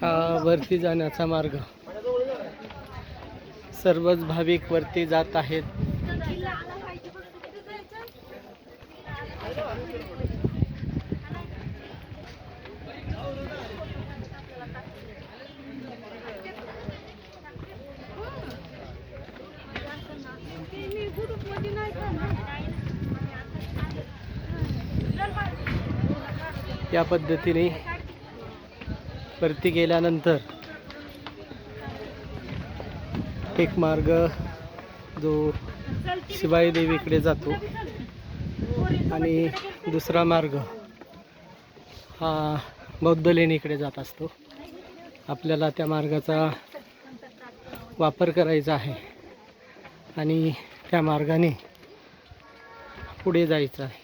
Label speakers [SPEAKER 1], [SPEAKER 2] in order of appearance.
[SPEAKER 1] हा वरती जाण्याचा मार्ग. सर्वच भाविक वरती जात आहेत. या पद्धतीने वरती गेल्यानंतर एक मार्ग जो शिवाई देवीकडे जातो आणि दुसरा मार्ग हा बौद्ध लेणीकडे जात असतो. आपल्याला त्या मार्गाचा वापर करायचा आहे आणि त्या मार्गाने पुढे जायचं आहे.